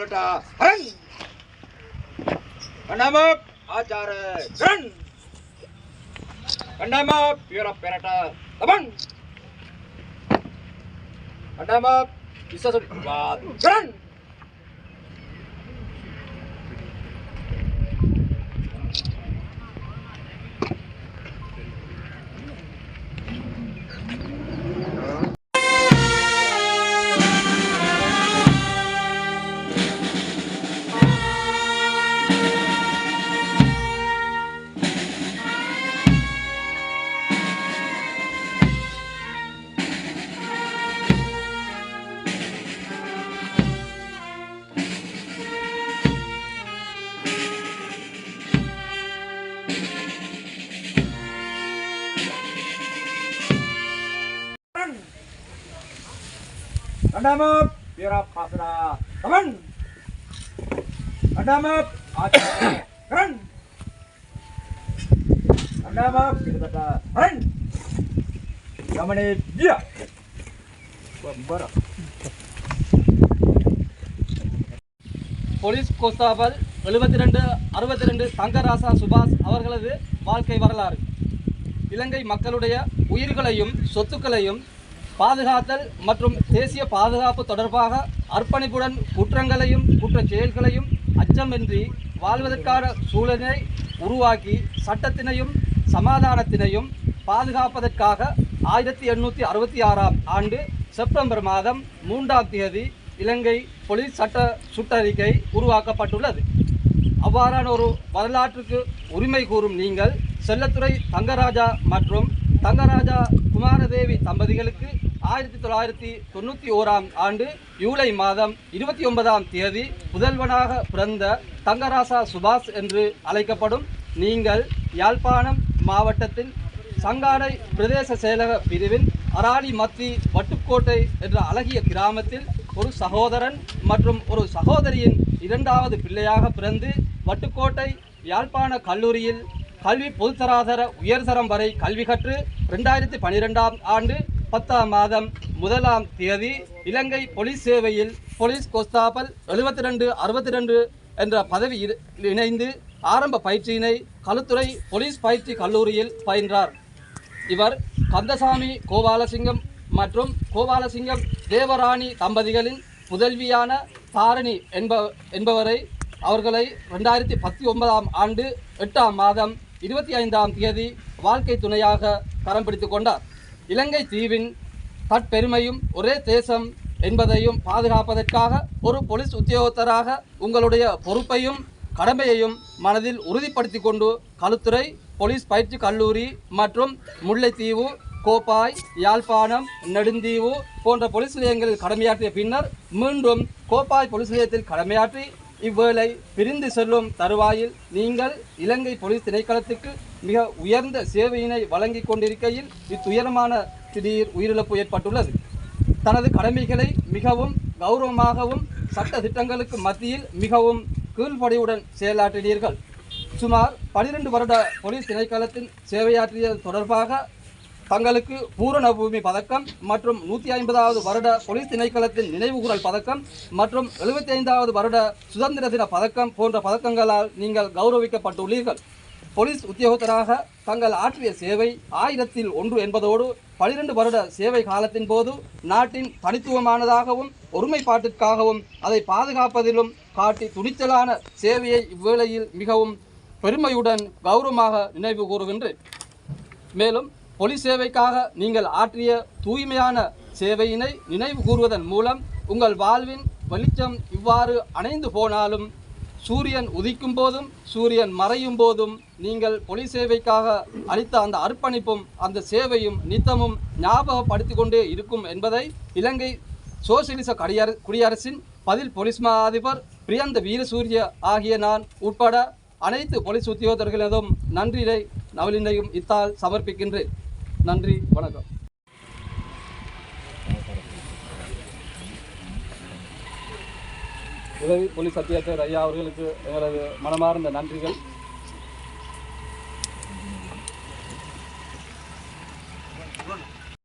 ઉલટા હરણ! કન્નામપ આચાર હરણ કન્નામપ પ્યોરા પેરાટા દબણ કન્નામપ વિશ્વાસ વાત હરણ பியூர பாசரா கமன் கண்டாம ஆச்சார ரன் கண்டாம ரன் ஹரன் கமனே வியா பம்பரா போலீஸ் கோஸ்தாபல் எழுபத்தி ரெண்டு அறுபத்தி ரெண்டு தங்கராசா சுபாஷ் அவர்களது வாழ்க்கை வரலாறு. இலங்கை மக்களுடைய உயிர்களையும் சொத்துக்களையும் பாதுகாத்தல் மற்றும் தேசிய பாதுகாப்பு தொடர்பாக அர்ப்பணிப்புடன் குற்றங்களையும் குற்ற செயல்களையும் அச்சமின்றி வாழ்வதற்கான சூழலை உருவாக்கி சட்டத்தினையும் சமாதானத்தினையும் பாதுகாப்பதற்காக ஆயிரத்தி எண்ணூற்றி அறுபத்தி ஆறாம் ஆண்டு செப்டம்பர் மாதம் மூன்றாம் தேதி இலங்கை போலீஸ் சட்ட சுற்றறிக்கை உருவாக்கப்பட்டுள்ளது. அவ்வாறான ஒரு வரலாற்றுக்கு உரிமை கூறும் நீங்கள் செல்லத்துறை தங்கராஜா மற்றும் தங்கராஜா குமாரதேவி தம்பதிகளுக்கு ஆயிரத்தி தொள்ளாயிரத்தி தொண்ணூற்றி ஓராம் ஆண்டு ஜூலை மாதம் இருபத்தி ஒன்பதாம் தேதி புதல்வனாக பிறந்த தங்கராசா சுபாஷ் என்று அழைக்கப்படும் நீங்கள் யாழ்ப்பாணம் மாவட்டத்தில் சங்காடை பிரதேச செயலக பிரிவின் அராலி மத்தி வட்டுக்கோட்டை என்ற அழகிய கிராமத்தில் ஒரு சகோதரன் மற்றும் ஒரு சகோதரியின் இரண்டாவது பிள்ளையாக பிறந்து வட்டுக்கோட்டை யாழ்ப்பாண கல்லூரியில் கல்வி பொதுத்தராதர உயர்தரம் வரை கல்வி கற்று ரெண்டாயிரத்தி பனிரெண்டாம் ஆண்டு பத்தாம் மாதம் முதலாம் தேதி இலங்கை போலீஸ் சேவையில் போலீஸ் கோஸ்தாபல் எழுபத்தி ரெண்டு அறுபத்தி ரெண்டு என்ற பதவி இணைந்து ஆரம்ப பயிற்சியினை களுத்துறை போலீஸ் பயிற்சி கல்லூரியில் பயின்றார். இவர் கந்தசாமி கோபாலசிங்கம் மற்றும் கோபாலசிங்கம் தேவராணி தம்பதிகளின் புதல்வியான தாரணி என்ப என்பவரை அவர்களை ரெண்டாயிரத்தி பத்தி ஒன்பதாம் ஆண்டு எட்டாம் மாதம் இருபத்தி ஐந்தாம் தேதி வாழ்க்கை துணையாக கரம் பிடித்து கொண்டார். இலங்கை தீவின் தற்பெருமையும் ஒரே தேசம் என்பதையும் பாதுகாப்பதற்காக ஒரு போலீஸ் உத்தியோகத்தராக உங்களுடைய பொறுப்பையும் கடமையையும் மனதில் உறுதிப்படுத்திக் கொண்டு களுத்துறை போலீஸ் பயிற்சி கல்லூரி மற்றும் முல்லைத்தீவு கோப்பாய் யாழ்ப்பாணம் நெடுந்தீவு போன்ற போலீஸ் நிலையங்களில் கடமையாற்றிய பின்னர் மீண்டும் கோப்பாய் போலீஸ் நிலையத்தில் கடமையாற்றி இவ்வேளை பிரிந்து செல்லும் தருவாயில் நீங்கள் இலங்கை போலீஸ் திணைக்களத்துக்கு மிக உயர்ந்த சேவையினை வழங்கிக் கொண்டிருக்கையில் இத்துயரமான திடீர் உயிரிழப்பு ஏற்பட்டுள்ளது. தனது கடமைகளை மிகவும் கௌரவமாகவும் சட்ட திட்டங்களுக்கு மத்தியில் மிகவும் கீழ்படையுடன் செயலாற்றினீர்கள். சுமார் பனிரெண்டு வருட போலீஸ் திணைக்களத்தின் சேவையாற்றியது தொடர்பாக தங்களுக்கு பூரண பூமி பதக்கம் மற்றும் நூற்றி ஐம்பதாவது வருட போலீஸ் திணைக்களத்தின் நினைவுகூரல் பதக்கம் மற்றும் எழுபத்தி ஐந்தாவது வருட சுதந்திர தின பதக்கம் போன்ற பதக்கங்களால் நீங்கள் கௌரவிக்கப்பட்டுள்ளீர்கள். போலீஸ் உத்தியோகத்தராக தங்கள் ஆற்றிய சேவை ஆயிரத்தில் ஒன்று என்பதோடு பனிரெண்டு வருட சேவை காலத்தின் போது நாட்டின் தனித்துவமானதாகவும் ஒருமைப்பாட்டிற்காகவும் அதை பாதுகாப்பதிலும் காட்டி துணிச்சலான சேவையை இவ்வேளையில் மிகவும் பெருமையுடன் கௌரவமாக நினைவு கூறுகின்றேன். மேலும் போலீஸ் சேவைக்காக நீங்கள் ஆற்றிய தூய்மையான சேவையினை நினைவு கூறுவதன் மூலம் உங்கள் வாழ்வின் வெளிச்சம் இவ்வாறு அணைந்து போனாலும் சூரியன் உதிக்கும் போதும் சூரியன் மறையும் போதும் நீங்கள் பொலி சேவைக்காக அளித்த அந்த அர்ப்பணிப்பும் அந்த சேவையும் நித்தமும் ஞாபகப்படுத்தி கொண்டே இருக்கும் என்பதை இலங்கை சோசியலிச கடியர குடியரசின் பதில் போலீஸ் மா அதிபர் பிரியந்த வீரசூரிய ஆகிய நான் உட்பட அனைத்து போலீஸ் உத்தியோகத்தர்களிடம் நன்றியை நவலினையும் இத்தால் சமர்ப்பிக்கின்றேன். நன்றி வணக்கம். உதவி போலீஸ் அத்தியட்சர் ஐயா அவர்களுக்கு எங்களது மனமார்ந்த நன்றிகள்.